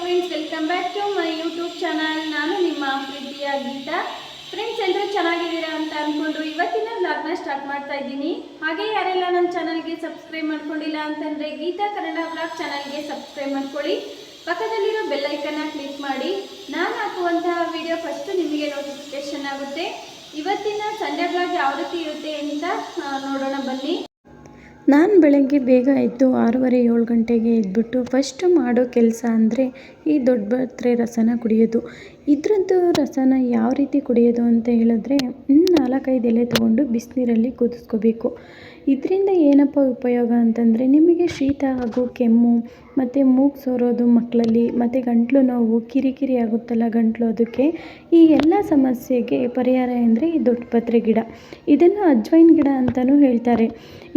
Friends welcome back to my YouTube channel ನಾನು ನಿಮ್ಮ ಪ್ರೀತಿಯ ಗೀತಾ. ಫ್ರೆಂಡ್ಸ್ ಎಲ್ಲರೂ ಚೆನ್ನಾಗಿದ್ದೀರಾ ಅಂತ ಅಂದ್ಕೊಂಡು ಇವತ್ತಿನ ಬ್ಲಾಗ್ನ ಸ್ಟಾರ್ಟ್ ಮಾಡ್ತಾ ಇದ್ದೀನಿ. ಹಾಗೆ ಯಾರೆಲ್ಲ ನನ್ನ ಚಾನಲ್ಗೆ ಸಬ್ಸ್ಕ್ರೈಬ್ ಮಾಡ್ಕೊಂಡಿಲ್ಲ ಅಂತಂದರೆ ಗೀತಾ ಕನ್ನಡ ಬ್ಲಾಗ್ ಚಾನಲ್ಗೆ ಸಬ್ಸ್ಕ್ರೈಬ್ ಮಾಡ್ಕೊಳ್ಳಿ. ಪಕ್ಕದಲ್ಲಿರೋ ಬೆಲ್ಲೈಕನ್ನ ಕ್ಲಿಕ್ ಮಾಡಿ. ನಾನು ಹಾಕುವಂತಹ ವಿಡಿಯೋ ಫಸ್ಟು ನಿಮಗೆ ನೋಟಿಫಿಕೇಶನ್ ಆಗುತ್ತೆ. ಇವತ್ತಿನ ಸಂಡೆ ಬ್ಲಾಗ್ ಯಾವ ರೀತಿ ಇರುತ್ತೆ ಅಂತ ನೋಡೋಣ ಬನ್ನಿ. ನಾನು ಬೆಳಗ್ಗೆ ಬೇಗ ಎದ್ದು ಆರೂವರೆ ಏಳು ಗಂಟೆಗೆ ಎದ್ದುಬಿಟ್ಟು ಫಸ್ಟು ಮಾಡೋ ಕೆಲಸ ಅಂದರೆ ಈ ದೊಡ್ಡಪತ್ರೆ ರಸನ ಕುಡಿಯೋದು. ಇದರದ್ದು ರಸನ ಯಾವ ರೀತಿ ಕುಡಿಯೋದು ಅಂತ ಹೇಳಿದ್ರೆ ನಾಲ್ಕೈದು ಎಲೆ ತೊಗೊಂಡು ಬಿಸಿನೀರಲ್ಲಿ ಕುದಿಸ್ಕೋಬೇಕು. ಇದರಿಂದ ಏನಪ್ಪ ಉಪಯೋಗ ಅಂತಂದರೆ ನಿಮಗೆ ಶೀತ ಹಾಗೂ ಕೆಮ್ಮು ಮತ್ತು ಮೂಗು ಸೋರೋದು ಮಕ್ಕಳಲ್ಲಿ, ಮತ್ತು ಗಂಟಲು ನೋವು ಕಿರಿಕಿರಿ ಆಗುತ್ತಲ್ಲ ಗಂಟಲು ಅದಕ್ಕೆ, ಈ ಎಲ್ಲ ಸಮಸ್ಯೆಗೆ ಪರಿಹಾರ ಅಂದರೆ ಈ ದೊಡ್ಡಪತ್ರೆ ಗಿಡ. ಇದನ್ನು ಅಜ್ವೈನ್ ಗಿಡ ಅಂತಲೂ ಹೇಳ್ತಾರೆ.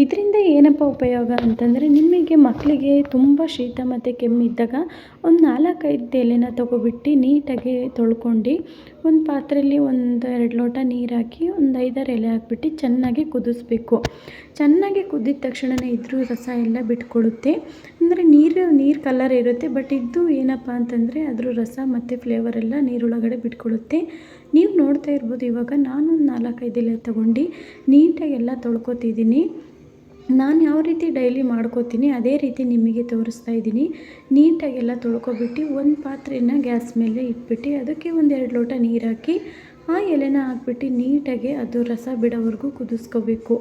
ಇದರಿಂದ ಏನಪ್ಪ ಉಪಯೋಗ ಅಂತಂದರೆ ನಿಮಗೆ ಮಕ್ಕಳಿಗೆ ತುಂಬ ಶೀತ ಮತ್ತು ಕೆಮ್ಮಿದ್ದಾಗ ಒಂದು ನಾಲ್ಕೈದು ಎಲೆನ ತೊಗೊಬಿಟ್ಟು ನೀಟಾಗಿ ತೊಳ್ಕೊಂಡು ಒಂದು ಪಾತ್ರೆಯಲ್ಲಿ ಒಂದು ಎರಡು ಲೋಟ ನೀರು ಹಾಕಿ ಒಂದು ಐದಾರು ಎಲೆ ಹಾಕ್ಬಿಟ್ಟು ಚೆನ್ನಾಗಿ ಕುದಿಸ್ಬೇಕು. ಚೆನ್ನಾಗಿ ಕುದ್ದಿದ ತಕ್ಷಣವೇ ಇದ್ರ ರಸ ಎಲ್ಲ ಬಿಟ್ಕೊಡುತ್ತೆ. ಅಂದರೆ ನೀರು ನೀರು ಕಲರ್ ಇರುತ್ತೆ ಬಟ್ ಇದು ಏನಪ್ಪ ಅಂತಂದರೆ ಅದ್ರ ರಸ ಮತ್ತು ಫ್ಲೇವರ್ ಎಲ್ಲ ನೀರೊಳಗಡೆ ಬಿಟ್ಕೊಳ್ಳುತ್ತೆ ನೀವು ನೋಡ್ತಾ ಇರ್ಬೋದು ಇವಾಗ ನಾನು ನಾಲ್ಕೈದು ಎಲೆ ತೊಗೊಂಡು ನೀಟಾಗಿ ಎಲ್ಲ ತೊಳ್ಕೊತಿದ್ದೀನಿ. ನಾನು ಯಾವ ರೀತಿ ಡೈಲಿ ಮಾಡ್ಕೋತೀನಿ ಅದೇ ರೀತಿ ನಿಮಗೆ ತೋರಿಸ್ತಾ ಇದ್ದೀನಿ. ನೀಟಾಗೆಲ್ಲ ತೊಳ್ಕೊಬಿಟ್ಟು ಒಂದು ಪಾತ್ರೆನ ಗ್ಯಾಸ್ ಮೇಲೆ ಇಟ್ಬಿಟ್ಟು ಅದಕ್ಕೆ ಒಂದೆರಡು ಲೋಟ ನೀರು ಹಾಕಿ ಆ ಎಲೆನ ಹಾಕ್ಬಿಟ್ಟು ನೀಟಾಗಿ ಅದು ರಸ ಬಿಡೋವರೆಗೂ ಕುದಿಸ್ಕೋಬೇಕು.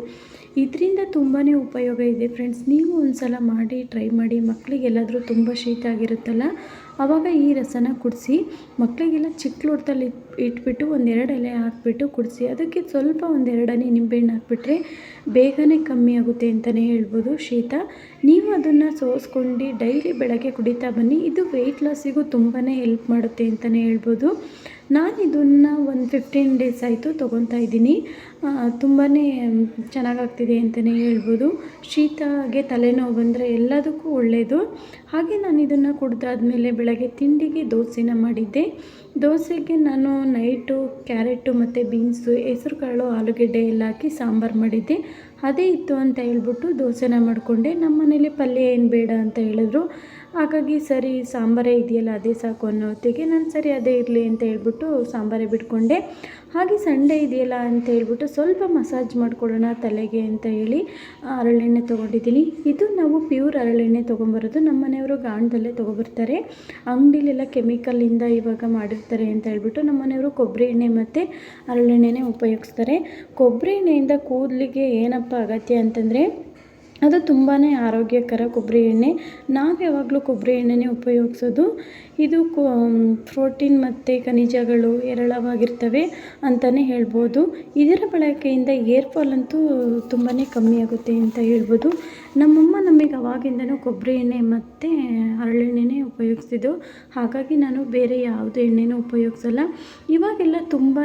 ಇದರಿಂದ ತುಂಬಾ ಉಪಯೋಗ ಇದೆ ಫ್ರೆಂಡ್ಸ್. ನೀವು ಒಂದು ಸಲ ಮಾಡಿ, ಟ್ರೈ ಮಾಡಿ ಮಕ್ಕಳಿಗೆಲ್ಲಾದರೂ ತುಂಬ ಶೀತ ಆಗಿರುತ್ತಲ್ಲ ಆವಾಗ ಈ ರಸನ ಕುಡಿಸಿ ಮಕ್ಕಳಿಗೆಲ್ಲ ಚಿಕ್ಕ ಲೋಟದಲ್ಲಿ ಇಟ್ಬಿಟ್ಟು ಒಂದೆರಡು ಎಲೆ ಹಾಕ್ಬಿಟ್ಟು ಕುಡಿಸಿ, ಅದಕ್ಕೆ ಸ್ವಲ್ಪ ಒಂದೆರಡನೇ ನಿಂಬೆಹಣ್ಣು ಹಾಕ್ಬಿಟ್ರೆ ಬೇಗನೆ ಕಮ್ಮಿ ಆಗುತ್ತೆ ಅಂತಲೇ ಹೇಳ್ಬೋದು ಶೀತ. ನೀವು ಅದನ್ನು ಸೋಸ್ಕೊಂಡು ಡೈಲಿ ಬೆಳಗ್ಗೆ ಕುಡಿತಾ ಬನ್ನಿ. ಇದು ವೆಯ್ಟ್ ಲಾಸಿಗೂ ತುಂಬಾ ಹೆಲ್ಪ್ ಮಾಡುತ್ತೆ ಅಂತಲೇ ಹೇಳ್ಬೋದು. ನಾನು ಇದನ್ನು ಒಂದು ಫಿಫ್ಟೀನ್ ಡೇಸ್ ಆಯಿತು ತೊಗೊತಾ ಇದ್ದೀನಿ. ತುಂಬಾ ಚೆನ್ನಾಗಾಗ್ತಿದೆ ಅಂತಲೇ ಹೇಳ್ಬೋದು. ಶೀತಗೆ ತಲೆನೋವು ಬಂದರೆ ಎಲ್ಲದಕ್ಕೂ ಒಳ್ಳೆಯದು ಹಾಗೆ ನಾನು ಇದನ್ನು ಕುಡ್ದಾದ್ಮೇಲೆ ಬೆಳಗ್ಗೆ ತಿಂಡಿಗೆ ದೋಸೆನ ಮಾಡಿದ್ದೆ. ದೋಸೆಗೆ ನಾನು ನೈಟು ಕ್ಯಾರೆಟು ಮತ್ತು ಬೀನ್ಸು ಹೆಸರು ಕಾಳು ಆಲೂಗೆಡ್ಡೆ ಎಲ್ಲ ಹಾಕಿ ಸಾಂಬಾರು ಮಾಡಿದ್ದೆ. ಅದೇ ಇತ್ತು ಅಂತ ಹೇಳ್ಬಿಟ್ಟು ದೋಸೆನ ಮಾಡಿಕೊಂಡೆ. ನಮ್ಮ ಮನೇಲಿ ಪಲ್ಯ ಏನು ಬೇಡ ಅಂತ ಹೇಳಿದ್ರು. ಹಾಗಾಗಿ ಸರಿ, ಸಾಂಬಾರೇ ಇದೆಯಲ್ಲ, ಅದೇ ಸಾಕು ಅನ್ನೋತ್ತಿಗೆ ನಾನು ಸರಿ ಅದೇ ಇರಲಿ ಅಂತ ಹೇಳ್ಬಿಟ್ಟು ಸಾಂಬಾರೇ ಬಿಟ್ಕೊಂಡೆ. ಹಾಗೆ ಸಂಡೇ ಇದೆಯಲ್ಲ ಅಂತ ಹೇಳ್ಬಿಟ್ಟು ಸ್ವಲ್ಪ ಮಸಾಜ್ ಮಾಡಿಕೊಡೋಣ ತಲೆಗೆ ಅಂತ ಹೇಳಿ ಹರಳೆಣ್ಣೆ ತೊಗೊಂಡಿದ್ದೀನಿ. ಇದು ನಾವು ಪ್ಯೂರ್ ಹರಳೆಣ್ಣೆ ತೊಗೊಂಬರೋದು. ನಮ್ಮ ಮನೆಯವರು ಗಾಣದಲ್ಲೇ ತೊಗೊಬರ್ತಾರೆ. ಅಂಗಡಿಲೆಲ್ಲ ಕೆಮಿಕಲಿಂದ ಇವಾಗ ಮಾಡಿರ್ತಾರೆ ಅಂತ ಹೇಳ್ಬಿಟ್ಟು ನಮ್ಮ ಮನೆಯವರು ಕೊಬ್ಬರಿ ಎಣ್ಣೆ ಮತ್ತು ಹರಳೆಣ್ಣೆನೇ ಉಪಯೋಗಿಸ್ತಾರೆ. ಕೊಬ್ಬರಿ ಎಣ್ಣೆಯಿಂದ ಕೂದಲಿಗೆ ಏನಪ್ಪ ಅಗತ್ಯ ಅಂತಂದರೆ ಅದು ತುಂಬಾ ಆರೋಗ್ಯಕರ ಕೊಬ್ಬರಿ ಎಣ್ಣೆ. ನಾವು ಯಾವಾಗಲೂ ಕೊಬ್ಬರಿ ಎಣ್ಣೆನೇ ಉಪಯೋಗಿಸೋದು. ಇದು ಪ್ರೋಟೀನ್ ಮತ್ತು ಖನಿಜಗಳು ಹೇರಳವಾಗಿರ್ತವೆ ಅಂತಲೇ ಹೇಳ್ಬೋದು. ಇದರ ಬಳಕೆಯಿಂದ ಏರ್ ಫಾಲ್ ಅಂತೂ ತುಂಬಾ ಕಮ್ಮಿ ಆಗುತ್ತೆ ಅಂತ ಹೇಳ್ಬೋದು. ನಮ್ಮಮ್ಮ ನಮಗೆ ಅವಾಗಿಂದನೂ ಕೊಬ್ಬರಿ ಎಣ್ಣೆ ಮತ್ತು ಹರಳೆಣ್ಣೆನೇ ಉಪಯೋಗಿಸ್ತಿದ್ದು, ಹಾಗಾಗಿ ನಾನು ಬೇರೆ ಯಾವುದೇ ಎಣ್ಣೆನೂ ಉಪಯೋಗಿಸಲ್ಲ. ಇವಾಗೆಲ್ಲ ತುಂಬಾ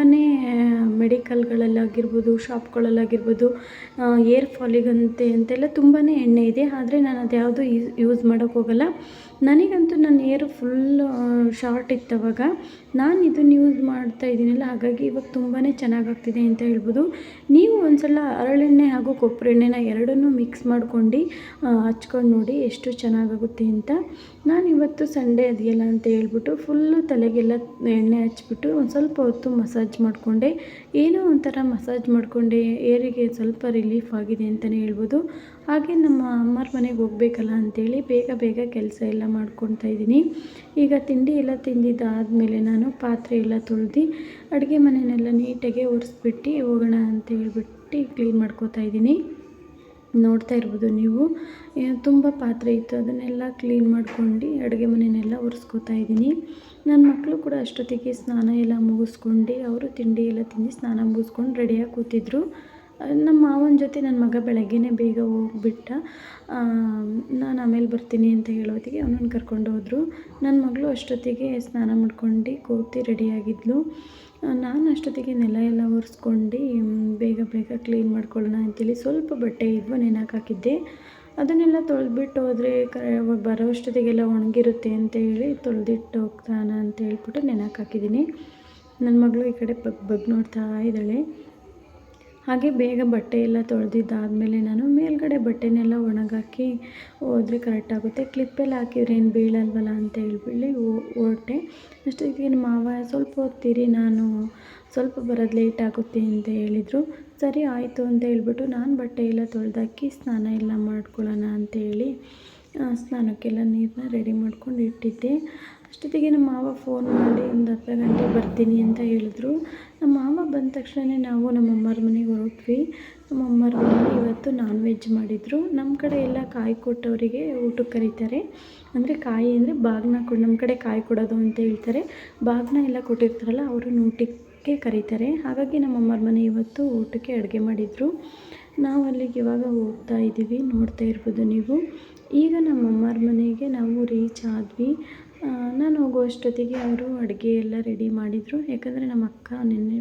ಮೆಡಿಕಲ್ಗಳಲ್ಲಾಗಿರ್ಬೋದು, ಶಾಪ್ಗಳಲ್ಲಾಗಿರ್ಬೋದು ಏರ್ ಫಾಲಿಗಂತೆ ಅಂತೆಲ್ಲ ತುಂಬಾ ಎಣ್ಣೆ ಇದೆ. ಆದರೆ ನಾನು ಅದ್ಯಾವುದೂ ಯಾವುದು ಯೂಸ್ ಮಾಡೋಕ್ಕೆ ಹೋಗಲ್ಲ. ನನಗಂತೂ ನನ್ನ ಏರ್ ಫುಲ್ ಶಾರ್ಟ್ ಇತ್ತು ಅವಾಗ ನಾನು ಇದನ್ನು ಯೂಸ್ ಮಾಡ್ತಾ ಇದ್ದೀನಲ್ಲ, ಹಾಗಾಗಿ ಇವಾಗ ತುಂಬಾ ಚೆನ್ನಾಗಾಗ್ತಿದೆ ಅಂತ ಹೇಳ್ಬೋದು. ನೀವು ಒಂದು ಸಲ ಹರಳೆಣ್ಣೆ ಹಾಗೂ ಕೊಬ್ಬರಿ ಎಣ್ಣೆನ ಎರಡನ್ನೂ ಮಿಕ್ಸ್ ಮಾಡ್ಕೊಂಡು ಹಚ್ಕೊಂಡು ನೋಡಿ ಎಷ್ಟು ಚೆನ್ನಾಗಾಗುತ್ತೆ ಅಂತ. ನಾನು ಇವತ್ತು ಸಂಡೇ ಅದೆಯಲ್ಲ ಅಂತ ಹೇಳ್ಬಿಟ್ಟು ಫುಲ್ಲು ತಲೆಗೆಲ್ಲ ಎಣ್ಣೆ ಹಚ್ಬಿಟ್ಟು ಒಂದು ಸ್ವಲ್ಪ ಹೊತ್ತು ಮಸಾಜ್ ಮಾಡಿಕೊಂಡೆ. ಏನೋ ಒಂಥರ ಮಸಾಜ್ ಮಾಡಿಕೊಂಡೆ. ಏರಿಗೆ ಸ್ವಲ್ಪ ರಿಲೀಫ್ ಆಗಿದೆ ಅಂತಲೇ ಹೇಳ್ಬೋದು. ಹಾಗೆ ನಮ್ಮ ಅಮ್ಮರ ಮನೆಗೆ ಹೋಗ್ಬೇಕಲ್ಲ ಅಂತೇಳಿ ಬೇಗ ಬೇಗ ಕೆಲಸ ಎಲ್ಲ ಮಾಡ್ಕೊತಾ ಇದ್ದೀನಿ. ಈಗ ತಿಂಡಿ ಎಲ್ಲ ತಿಂದಿದ್ದಾದಮೇಲೆ ನಾನು ಪಾತ್ರೆ ಎಲ್ಲ ತೊಳೆದು ಅಡುಗೆ ಮನೆಯನ್ನೆಲ್ಲ ನೀಟಾಗಿ ಒರೆಸ್ಬಿಟ್ಟು ಹೋಗೋಣ ಅಂತ ಹೇಳ್ಬಿಟ್ಟು ಕ್ಲೀನ್ ಮಾಡ್ಕೋತಾ ಇದ್ದೀನಿ. ನೋಡ್ತಾ ಇರ್ಬೋದು ನೀವು. ತುಂಬ ಪಾತ್ರೆ ಇತ್ತು. ಅದನ್ನೆಲ್ಲ ಕ್ಲೀನ್ ಮಾಡ್ಕೊಂಡು ಅಡುಗೆ ಮನೆಯನ್ನೆಲ್ಲ ಒರೆಸ್ಕೋತಾ ಇದ್ದೀನಿ. ನನ್ನ ಮಕ್ಕಳು ಕೂಡ ಅಷ್ಟೊತ್ತಿಗೆ ಸ್ನಾನ ಎಲ್ಲ ಮುಗಿಸ್ಕೊಂಡು ಅವರು ತಿಂಡಿ ಎಲ್ಲ ತಿಂದು ಸ್ನಾನ ಮುಗಿಸ್ಕೊಂಡು ರೆಡಿಯಾಗಿ ಕೂತಿದ್ರು. ನಮ್ಮ ಮಾವನ ಜೊತೆ ನನ್ನ ಮಗ ಬೆಳಗ್ಗೆಯೇ ಬೇಗ ಹೋಗ್ಬಿಟ್ಟ. ನಾನು ಆಮೇಲೆ ಬರ್ತೀನಿ ಅಂತ ಹೇಳೋತ್ತಿಗೆ ಅವನನ್ನು ಕರ್ಕೊಂಡು ಹೋದರು. ನನ್ನ ಮಗಳು ಅಷ್ಟೊತ್ತಿಗೆ ಸ್ನಾನ ಮಾಡ್ಕೊಂಡು ಕೂತಿ ರೆಡಿಯಾಗಿದ್ಲು ನಾನು ಅಷ್ಟೊತ್ತಿಗೆ ನೆಲ ಎಲ್ಲ ಒರೆಸ್ಕೊಂಡು ಬೇಗ ಬೇಗ ಕ್ಲೀನ್ ಮಾಡ್ಕೊಳ್ಳೋಣ ಅಂತೇಳಿ ಸ್ವಲ್ಪ ಬಟ್ಟೆ ಇದ್ವು ನೆನಕ್ಕೆ ಹಾಕಿದ್ದೆ. ಅದನ್ನೆಲ್ಲ ತೊಳೆದ್ಬಿಟ್ಟು ಹೋದರೆ ಕ, ಬರೋ ಅಷ್ಟೊತ್ತಿಗೆಲ್ಲ ಒಣಗಿರುತ್ತೆ ಅಂತ ಹೇಳಿ ತೊಳೆದಿಟ್ಟು ಹೋಗ್ತಾನ ಅಂತ ಹೇಳ್ಬಿಟ್ಟು ನೆನಕ್ಕೆ ಹಾಕಿದ್ದೀನಿ. ನನ್ನ ಮಗಳು ಈ ಕಡೆ ಬಗ್ ಬಗ್ ನೋಡ್ತಾ ಇದ್ದಾಳೆ. ಹಾಗೆ ಬೇಗ ಬಟ್ಟೆ ಎಲ್ಲ ತೊಳೆದಿದ್ದಾದ್ಮೇಲೆ ನಾನು ಮೇಲುಗಡೆ ಬಟ್ಟೆನೆಲ್ಲ ಒಣಗಾಕಿ ಹೋದರೆ ಕರೆಕ್ಟಾಗುತ್ತೆ ಕ್ಲಿಪ್ಪೆಲ್ಲ ಹಾಕಿದ್ರೆ ಏನು ಬೀಳಲ್ವಲ್ಲ ಅಂತ ಹೇಳ್ಬಿಟ್ಟು ಹೊರಟೆ. ಅಷ್ಟೊತ್ತಿಗೆ ಮಾವ ಸ್ವಲ್ಪ ಹೊತ್ತಿರಿ, ನಾನು ಸ್ವಲ್ಪ ಬರೋದು ಲೇಟ್ ಆಗುತ್ತೆ ಅಂತ ಹೇಳಿದರು. ಸರಿ, ಆಯಿತು ಅಂತ ಹೇಳ್ಬಿಟ್ಟು ನಾನು ಬಟ್ಟೆ ಎಲ್ಲ ತೊಳೆದಾಕಿ ಸ್ನಾನ ಎಲ್ಲ ಮಾಡ್ಕೊಳ್ಳೋಣ ಅಂತೇಳಿ ಸ್ನಾನಕ್ಕೆಲ್ಲ ನೀರನ್ನ ರೆಡಿ ಮಾಡ್ಕೊಂಡು ಇಟ್ಟಿದ್ದೆ. ಅಷ್ಟೊತ್ತಿಗೆ ನಮ್ಮ ಮಾವ ಫೋನ್ ಮಾಡಿ ಒಂದು ಅರ್ಧ ಗಂಟೆ ಬರ್ತೀನಿ ಅಂತ ಹೇಳಿದ್ರು. ನಮ್ಮ ಮಾವ ಬಂದ ತಕ್ಷಣ ನಾವು ನಮ್ಮ ಅಮ್ಮರ ಮನೆಗೆ ಹೊರಟ್ವಿ. ನಮ್ಮ ಅಮ್ಮರ ಮನೇಲಿ ಇವತ್ತು ನಾನ್ ವೆಜ್ ಮಾಡಿದರು. ನಮ್ಮ ಕಡೆ ಎಲ್ಲ ಕಾಯಿ ಕೊಟ್ಟವರಿಗೆ ಊಟಕ್ಕೆ ಕರೀತಾರೆ. ಅಂದರೆ ಕಾಯಿ ಅಂದರೆ ಬಾಗ್ನ ಕೊಡು ನಮ್ಮ ಕಡೆ ಕಾಯಿ ಕೊಡೋದು ಅಂತ ಹೇಳ್ತಾರೆ. ಬಾಗ್ನ ಎಲ್ಲ ಕೊಟ್ಟಿರ್ತಾರಲ್ಲ, ಅವರು ಊಟಕ್ಕೆ ಕರೀತಾರೆ. ಹಾಗಾಗಿ ನಮ್ಮ ಅಮ್ಮರ ಮನೆ ಇವತ್ತು ಊಟಕ್ಕೆ ಅಡುಗೆ ಮಾಡಿದರು. ನಾವು ಅಲ್ಲಿಗೆ ಇವಾಗ ಹೋಗ್ತಾ ಇದ್ದೀವಿ, ನೋಡ್ತಾ ಇರ್ಬೋದು ನೀವು. ಈಗ ನಮ್ಮ ಅಮ್ಮಾರ ಮನೆಗೆ ನಾವು ರೀಚ್ ಆದ್ವಿ. ನಾನು ಹೋಗುವಷ್ಟೊತ್ತಿಗೆ ಅವರು ಅಡುಗೆ ಎಲ್ಲ ರೆಡಿ ಮಾಡಿದರು. ಯಾಕಂದರೆ ನಮ್ಮ ಅಕ್ಕ ನಿನ್ನೆ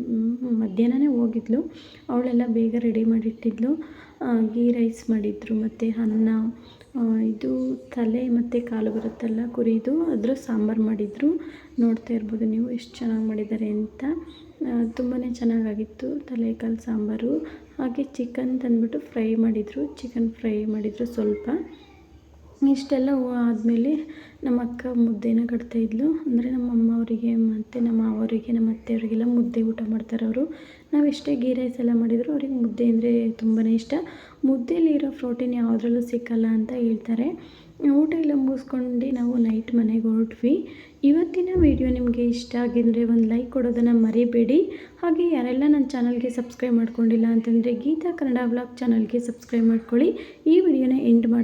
ಮಧ್ಯಾಹ್ನನೇ ಹೋಗಿದ್ಲು. ಅವಳೆಲ್ಲ ಬೇಗ ರೆಡಿ ಮಾಡಿಟ್ಟಿದ್ಲು. ಗೀ ರೈಸ್ ಮಾಡಿದ್ರು, ಮತ್ತು ಅನ್ನ ಇದು ತಲೆ ಮತ್ತು ಕಾಲು ಬರುತ್ತಲ್ಲ ಕುರಿದು, ಅದರ ಸಾಂಬಾರು ಮಾಡಿದರು. ನೋಡ್ತಾ ಇರ್ಬೋದು ನೀವು ಎಷ್ಟು ಚೆನ್ನಾಗಿ ಮಾಡಿದ್ದಾರೆ ಅಂತ. ತುಂಬಾ ಚೆನ್ನಾಗಾಗಿತ್ತು ತಲೆ ಕಾಲು ಸಾಂಬಾರು. ಹಾಗೆ ಚಿಕನ್ ತಂದುಬಿಟ್ಟು ಫ್ರೈ ಮಾಡಿದರು. ಚಿಕನ್ ಫ್ರೈ ಮಾಡಿದರು ಸ್ವಲ್ಪ. ಇಷ್ಟೆಲ್ಲ ಆದಮೇಲೆ ನಮ್ಮ ಅಕ್ಕ ಮುದ್ದೆನ ಕಟ್ತಾಯಿದ್ಲು ಅಂದರೆ ನಮ್ಮ ಅಮ್ಮ ಅವರಿಗೆ ಮತ್ತು ನಮ್ಮ ಅವರಿಗೆ, ನಮ್ಮ ಅತ್ತೆಯವರಿಗೆಲ್ಲ ಮುದ್ದೆ ಊಟ ಮಾಡ್ತಾರೆ ಅವರು. ನಾವು ಎಷ್ಟೇ ಗೀ ರೈಸ್ ಎಲ್ಲ ಮಾಡಿದರು ಅವ್ರಿಗೆ ಮುದ್ದೆ ಅಂದರೆ ತುಂಬಾ ಇಷ್ಟ. ಮುದ್ದೆಲಿರೋ ಪ್ರೋಟೀನ್ ಯಾವುದ್ರಲ್ಲೂ ಸಿಕ್ಕಲ್ಲ ಅಂತ ಹೇಳ್ತಾರೆ. ಊಟ ಎಲ್ಲ ಮುಗಿಸ್ಕೊಂಡು ನಾವು ನೈಟ್ ಮನೆಗೆ ಹೊರಟ್ವಿ. ಇವತ್ತಿನ ವಿಡಿಯೋ ನಿಮಗೆ ಇಷ್ಟ ಆಗಿದ್ರೆ ಒಂದು ಲೈಕ್ ಕೊಡೋದನ್ನು ಮರಿಬೇಡಿ. ಹಾಗೆ ಯಾರೆಲ್ಲ ನನ್ನ ಚಾನಲ್ಗೆ ಸಬ್ಸ್ಕ್ರೈಬ್ ಮಾಡ್ಕೊಂಡಿಲ್ಲ ಅಂತಂದರೆ ಗೀತಾ ಕನ್ನಡ ವ್ಲಾಗ್ ಚಾನಲ್ಗೆ ಸಬ್ಸ್ಕ್ರೈಬ್ ಮಾಡ್ಕೊಳ್ಳಿ. ಈ ವಿಡಿಯೋನ ಎಂಡ್ ಮಾಡಿ